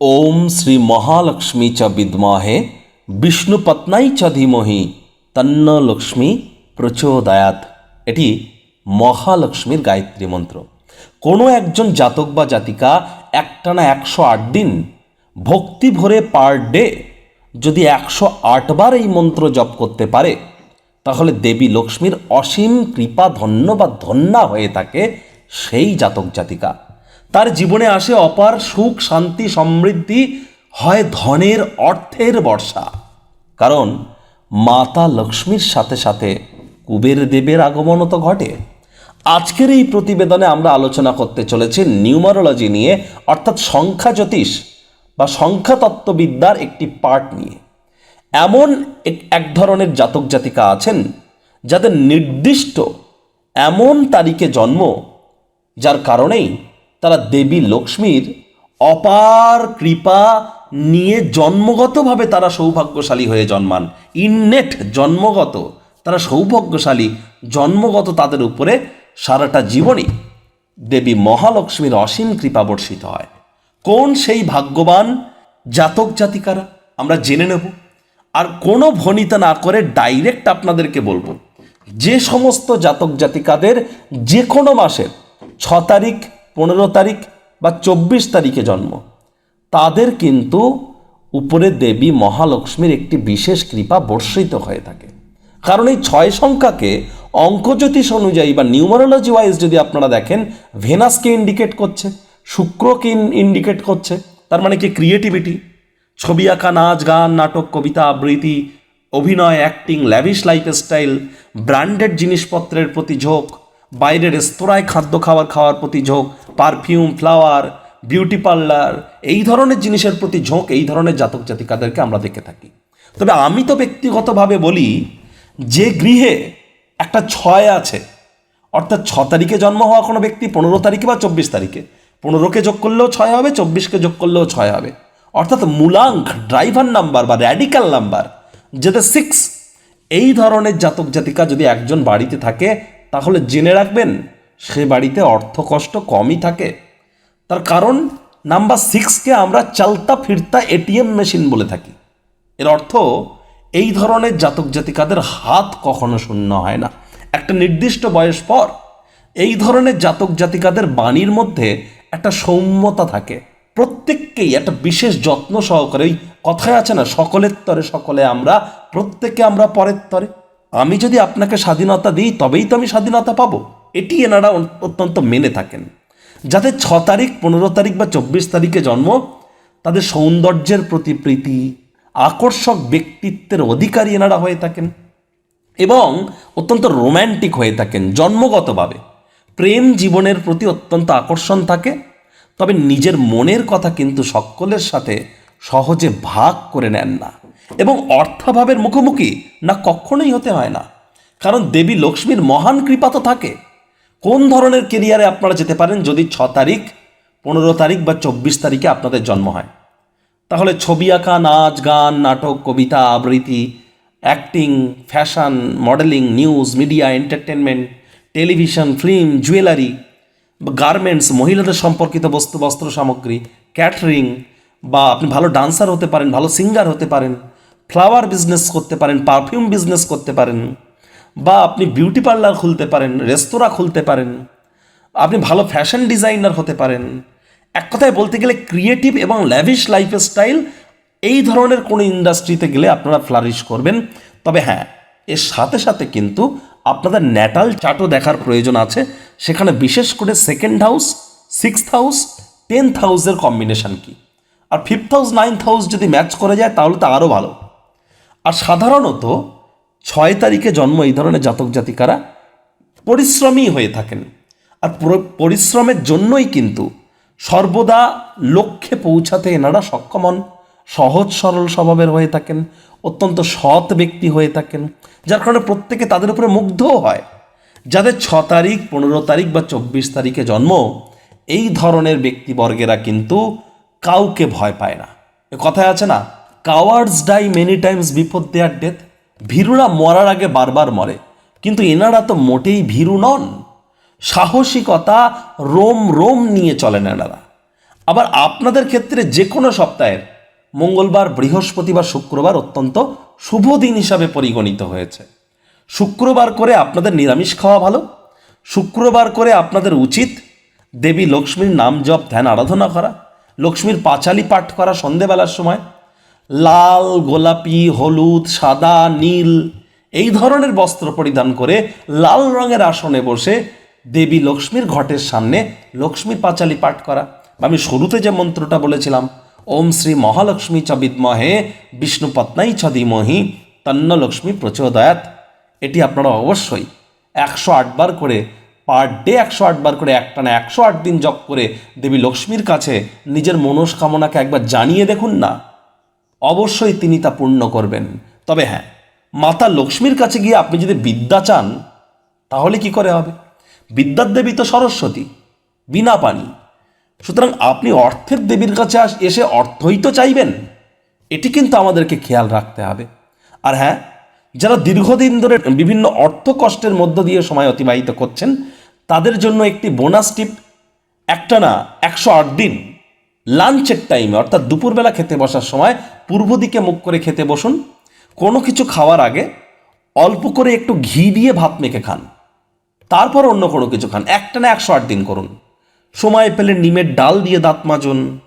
ওম শ্রী মহালক্ষ্মী চ বিদ্মহে বিষ্ণুপত্নাই চ ধীমহি তন্ন লক্ষ্মী প্রচোদয়াত এটি মহালক্ষ্মীর গায়ত্রী মন্ত্র কোনো একজন জাতক বা জাতিকা একটানা একশো আট দিন ভক্তি ভরে পার ডে যদি একশো আটবার এই মন্ত্র জপ করতে পারে, তাহলে দেবী লক্ষ্মীর অসীম কৃপা, ধন্য বা ধন্যা হয়ে থাকে সেই জাতক জাতিকা। তার জীবনে আসে অপার সুখ, শান্তি, সমৃদ্ধি, হয় ধনের অর্থের বর্ষা। কারণ মাতা লক্ষ্মীর সাথে সাথে কুবের দেবের আগমনও তো ঘটে। আজকের এই প্রতিবেদনে আমরা আলোচনা করতে চলেছি নিউমারোলজি নিয়ে, অর্থাৎ সংখ্যা জ্যোতিষ বা সংখ্যা তত্ত্ববিদ্যার একটি পার্ট নিয়ে। এমন এক ধরনের জাতক জাতিকা আছেন যাদের নির্দিষ্ট এমন তারিখে জন্ম, যার কারণেই তারা দেবী লক্ষ্মীর অপার কৃপা নিয়ে জন্মগতভাবে তারা সৌভাগ্যশালী হয়ে জন্মান। ইননেট জন্মগত। তারা সৌভাগ্যশালী, জন্মগত তাদের উপরে সারাটা জীবনই দেবী মহালক্ষ্মীর অসীম কৃপা বর্ষিত হয়। কোন সেই ভাগ্যবান জাতক জাতিকারা? আমরা জেনে নেব। আর কোনো ভনিতা না করে ডাইরেক্ট আপনাদেরকে বলব, যে সমস্ত জাতক জাতিকাদের যে কোনো মাসের ছ তারিখ পনেরো তারিখ বা চব্বিশ তারিখে জন্ম। তাদের কিন্তু উপরে দেবী মহালক্ষ্মীর একটি বিশেষ কৃপা বর্ষিত হয়ে থাকে। কারণ এই ছয় সংখ্যাকে অঙ্কজ্যোতিষ অনুযায়ী বা নিউমারোলজি ওয়াইজ যদি আপনারা দেখেন, ভেনাসকে ইন্ডিকেট করছে, শুক্রকে ইন্ডিকেট করছে, তার মানে কি ক্রিয়েটিভিটি ছবি আঁকা, নাচ, গান, নাটক, কবিতা, আবৃত্তি, অভিনয় অ্যাক্টিং ল্যাভিশ লাইফস্টাইল ব্র্যান্ডেড জিনিসপত্রের প্রতি ঝোঁক বাইরের রেস্তোরাঁয় খাদ্য খাবার খাওয়ার প্রতি ঝোঁক পারফিউম ফ্লাওয়ার বিউটি পার্লার এই ধরনের জিনিসের প্রতি ঝোঁক, এই ধরনের জাতক জাতিকাদেরকে আমরা দেখে থাকি। তবে আমি তো ব্যক্তিগতভাবে বলি, যে গৃহে একটা ছয় আছে, অর্থাৎ ছ তারিখে জন্ম হওয়া কোনো ব্যক্তি, পনেরো তারিখে বা চব্বিশ তারিখে। পনেরোকে যোগ করলেও ছয় হবে, চব্বিশকে যোগ করলেও ছয় হবে। অর্থাৎ মূলাঙ্ক ড্রাইভার নাম্বার বা র্যাডিক্যাল নাম্বার যেটা সিক্স এই ধরনের জাতক জাতিকা যদি একজন বাড়িতে থাকে তাহলে জেনে রাখবেন, সে বাড়িতে অর্থ কষ্ট কমই থাকে। তার কারণ, নাম্বার সিক্সকে আমরা চালতা ফিরতা এটিএম মেশিন বলে থাকি। এর অর্থ, এই ধরনের জাতক জাতিকাদের হাত কখনো শূন্য হয় না। একটা নির্দিষ্ট বয়স পর, এই ধরনের জাতক জাতিকাদের বাণীর মধ্যে একটা সৌম্যতা থাকে। প্রত্যেককেই একটা বিশেষ যত্ন সহকারে, ওই কথায় আছে না, সকলের তরে সকলে আমরা, প্রত্যেকে আমরা পরের তরে। আমি যদি আপনাকে স্বাধীনতা দিই, তবেই তো আমি স্বাধীনতা পাবো। এটি এনারা অত্যন্ত মেনে থাকেন। যাদের ছ তারিখ, পনেরো তারিখ বা চব্বিশ তারিখে জন্ম, তাদের সৌন্দর্যের প্রতি প্রীতি, আকর্ষক ব্যক্তিত্বের অধিকারী এনারা হয়ে থাকেন এবং অত্যন্ত রোম্যান্টিক হয়ে থাকেন জন্মগতভাবে। প্রেম জীবনের প্রতি অত্যন্ত আকর্ষণ থাকে, তবে নিজের মনের কথা কিন্তু সকলের সাথে সহজে ভাগ করে নেন না। এবং অর্থাভাবের মুখোমুখি না কখনোই হতে হয় না। কারণ দেবী লক্ষ্মীর মহান কৃপা তো থাকে। কোন ধরনের কেরিয়ারে আপনারা যেতে পারেন যদি ছ তারিখ, পনেরো তারিখ বা চব্বিশ তারিখে আপনাদের জন্ম হয়? তাহলে ছবি আঁকা, নাচ, গান, নাটক, কবিতা, আবৃত্তি, acting, fashion, modelling, news, media, entertainment, television, film, jewellery, garments, মহিলাদের সম্পর্কিত বস্তু, বস্ত্র সামগ্রী, ক্যাটারিং বা আপনি ভালো ডান্সার হতে পারেন, ভালো সিঙ্গার হতে পারেন ফ্লাওয়ার বিজনেস করতে পারেন পারফিউম বিজনেস করতে পারেন, বা আপনি বিউটি পার্লার খুলতে পারেন রেস্তোরাঁ খুলতে পারেন, আপনি ভালো ফ্যাশন ডিজাইনার হতে পারেন। এক কথায় বলতে গেলে ক্রিয়েটিভ এবং ল্যাভিশ লাইফস্টাইল এই ধরনের কোনো ইন্ডাস্ট্রিতে গেলে আপনারা ফ্লারিশ করবেন। তবে হ্যাঁ এর সাথে সাথে কিন্তু আপনাদের ন্যাটাল চার্টও দেখার প্রয়োজন আছে। সেখানে বিশেষ করে second house six house tenth হাউসের কম্বিনেশন কি? আর ফিফথ হাউস নাইন্থ হাউস যদি ম্যাচ করে যায়, তাহলে তো আরও ভালো। আর সাধারণত ছয় তারিখে জন্ম এই ধরনের জাতক জাতিকারা পরিশ্রমী হয়ে থাকেন। আর পরিশ্রমের জন্যই কিন্তু সর্বদা লক্ষ্যে পৌঁছাতে এনারা সক্ষম হন। সহজ, সরল স্বভাবের হয়ে থাকেন, অত্যন্ত সৎ ব্যক্তি হয়ে থাকেন। যার কারণে প্রত্যেকে তাদের উপরে মুগ্ধও হয়। যাদের ছ তারিখ, পনেরো তারিখ বা চব্বিশ তারিখে জন্ম, এই ধরনের ব্যক্তিবর্গেরা কিন্তু কাউকে ভয় পায় না। এ কথায় আছে না cowards die many times before their death ভীরুরা মরার আগে বারবার মরে। কিন্তু এনারা তো মোটেই ভীরু নন। সাহসিকতা রোম রোম নিয়ে চলেন এনারা। আবার আপনাদের ক্ষেত্রে যে কোনো সপ্তাহের, মঙ্গলবার বৃহস্পতিবার শুক্রবার অত্যন্ত শুভ দিন হিসাবে পরিগণিত হয়েছে। শুক্রবার করে আপনাদের নিরামিষ খাওয়া ভালো। শুক্রবার করে আপনাদের উচিত দেবী লক্ষ্মীর নাম জপ, ধ্যান, আরাধনা করা। লক্ষ্মীর পাঁচালি পাঠ করা সন্ধেবেলার সময়। লাল, গোলাপি, হলুদ, সাদা, নীল এই ধরনের বস্ত্র পরিধান করে লাল রঙের আসনে বসে দেবী লক্ষ্মীর ঘটের সামনে লক্ষ্মীর পাঁচালি পাঠ করা। আমি শুরুতে যে মন্ত্রটা বলেছিলাম, ওম শ্রী মহালক্ষ্মী চ বিদ্মহে বিষ্ণু পত্নাই ধীমহি তন্ন লক্ষ্মী প্রচোদয়াত। এটি আপনারা অবশ্যই একশো আটবার করে পার ডে একশো আটবার করে একটানা একশো আট দিন জপ করে দেবী লক্ষ্মীর কাছে নিজের মনস্কামনাকে একবার জানিয়ে দেখুন না। অবশ্যই তিনি তা পূর্ণ করবেন। তবে হ্যাঁ মাতা লক্ষ্মীর কাছে গিয়ে আপনি যদি বিদ্যা চান, তাহলে কি করে হবে? বিদ্যার দেবী তো সরস্বতী, বিনা পানি। সুতরাং আপনি অর্থের দেবীর কাছে আস- এসে অর্থই তো চাইবেন। এটি কিন্তু আমাদেরকে খেয়াল রাখতে হবে। আর হ্যাঁ যারা দীর্ঘদিন ধরে বিভিন্ন অর্থ কষ্টের মধ্য দিয়ে সময় অতিবাহিত করছেন, তাদের জন্য একটি বোনাস টিপ। একটা না, একশো আট দিন। লাঞ্চের টাইমে অর্থাৎ দুপুরবেলা খেতে বসার সময় পূর্ব দিকে মুখ করে খেতে বসুন। কোনো কিছু খাওয়ার আগে অল্প করে একটু ঘি দিয়ে ভাত মেখে খান। তারপর অন্য কোনো কিছু খান। একটা না একশো আট দিন করুন। সময় পেলে নিমের ডাল দিয়ে দাঁত মাজুন।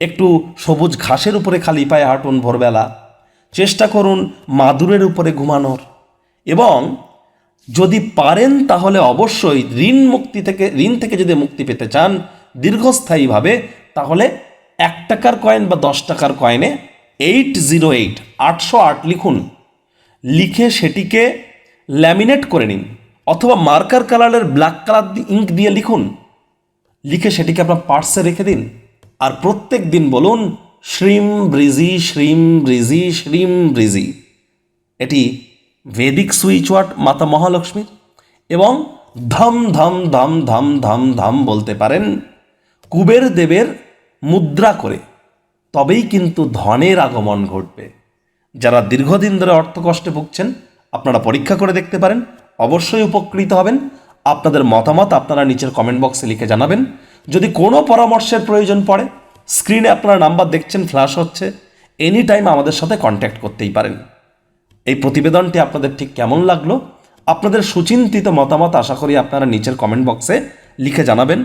একটু সবুজ ঘাসের উপরে খালি পায়ে হাঁটুন ভোরবেলা। চেষ্টা করুন মাদুরের উপরে ঘুমানোর। এবং যদি পারেন তাহলে অবশ্যই ঋণ মুক্তি থেকে, ঋণ থেকে যদি মুক্তি পেতে চান, দীর্ঘস্থায়ীভাবে তাহলে এক টাকার কয়েন বা দশ টাকার কয়েনে এইট জিরো এইট আটশো আট লিখুন। লিখে সেটিকে ল্যামিনেট করে নিন, অথবা মার্কার কালারের ব্ল্যাক কালার ইঙ্ক দিয়ে লিখুন। লিখে সেটিকে আপনার পার্সে রেখে দিন। আর প্রত্যেক দিন বলুন, শ্রীম ব্রিজি শ্রীম ব্রিজি শ্রীম ব্রিজি। এটি ভেদিক সুইচ ওয়ার্ড মাতা মহালক্ষ্মীর এবং ধম ধম ধম ধম ধম ধম বলতে পারেন কুবের দেবের মুদ্রা করে। তবেই কিন্তু ধনের আগমন ঘটবে। যারা দীর্ঘদিন ধরে অর্থ কষ্টে ভুগছেন, আপনারা পরীক্ষা করে দেখতে পারেন। অবশ্যই উপকৃত হবেন। আপনাদের মতামত আপনারা নিচের কমেন্ট বক্সে লিখে জানাবেন। যদি কোনো পরামর্শের প্রয়োজন পড়ে স্ক্রিনে আপনারা নাম্বার দেখছেন ফ্ল্যাশ হচ্ছে এনি টাইম আমাদের সাথে কন্ট্যাক্ট করতেই পারেন। এই প্রতিবেদনটি আপনাদের ঠিক কেমন লাগল? আপনাদের সুচিন্তিত মতামত আশা করি আপনারা নিচের কমেন্ট বক্সে লিখে জানাবেন।